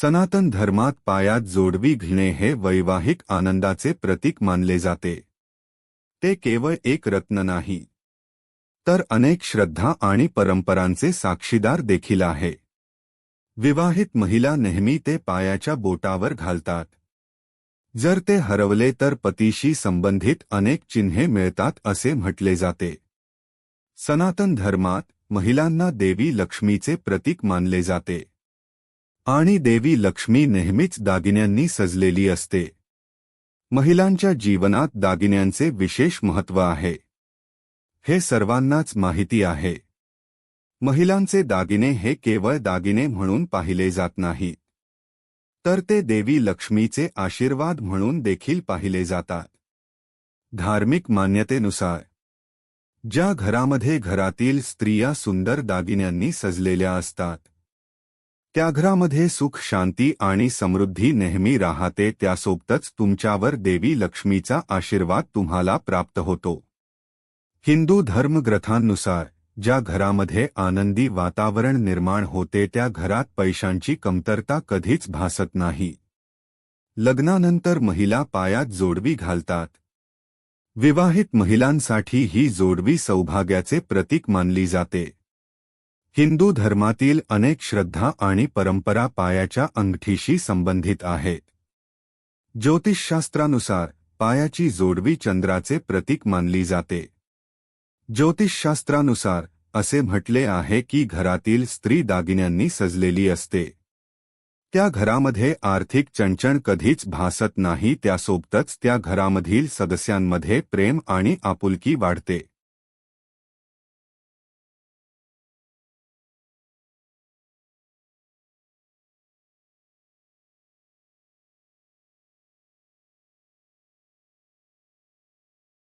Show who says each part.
Speaker 1: सनातन धर्मात पायात जोडवी घेणे हे वैवाहिक आनंदाचे प्रतीक मानले जाते. ते केवळ एक रत्न नाही. तर अनेक श्रद्धा आणि परंपरांचे साक्षीदार देखील आहे. विवाहित महिला नेहमी ते पायाच्या बोटावर घालतात. जर ते हरवले तर पतीशी संबंधित अनेक चिन्हे मिळतात असे म्हटले जाते. सनातन धर्मात महिलांना देवी लक्ष्मीचे प्रतीक मानले जाते. आणि देवी लक्ष्मी नेहमीच दागिन्यांनी सजलेली असते. महिलांच्या जीवनात दागिन्यांचे विशेष महत्त्व आहे. हे सर्वांनाच माहिती आहे. महिलांचे दागिने हे केवळ दागिने म्हणून पाहिले जात नाहीत तर ते देवी लक्ष्मीचे आशीर्वाद म्हणून देखील पाहिले जातात. धार्मिक मान्यतेनुसार ज्या घरामध्ये घरातील स्त्रिया सुंदर दागिन्यांनी सजलेल्या असतात त्या घरामध्ये सुख शांती आणि समृद्धी नेहमी राहते त्यासोबतच तुमच्यावर देवी लक्ष्मीचा आशीर्वाद तुम्हाला प्राप्त होतो. हिंदू धर्मग्रथांनुसार ज्या घरामध्ये आनंदी वातावरण निर्माण होते त्या घरात पैशांची कमतरता कधीच भासत नाही. लग्नानंतर महिला पायात जोडवी घालतात. विवाहित महिलांसाठी ही जोडवी सौभाग्याचे प्रतीक मानली जाते. हिंदू धर्मातील अनेक श्रद्धा आणि परंपरा पायाच्या अंगठीशी संबंधित आहेत. ज्योतिषशास्त्रानुसार पायाची जोडवी चंद्राचे प्रतीक मानली जाते. ज्योतिषशास्त्रानुसार असे म्हटले आहे की घरातील स्त्री दागिन्यांनी सजलेली असते. त्या घरामध्ये आर्थिक चणचण कधीच भासत नाही त्यासोबतच त्या घरामधील सदस्यांमध्ये प्रेम आणि आपुलकी वाढते.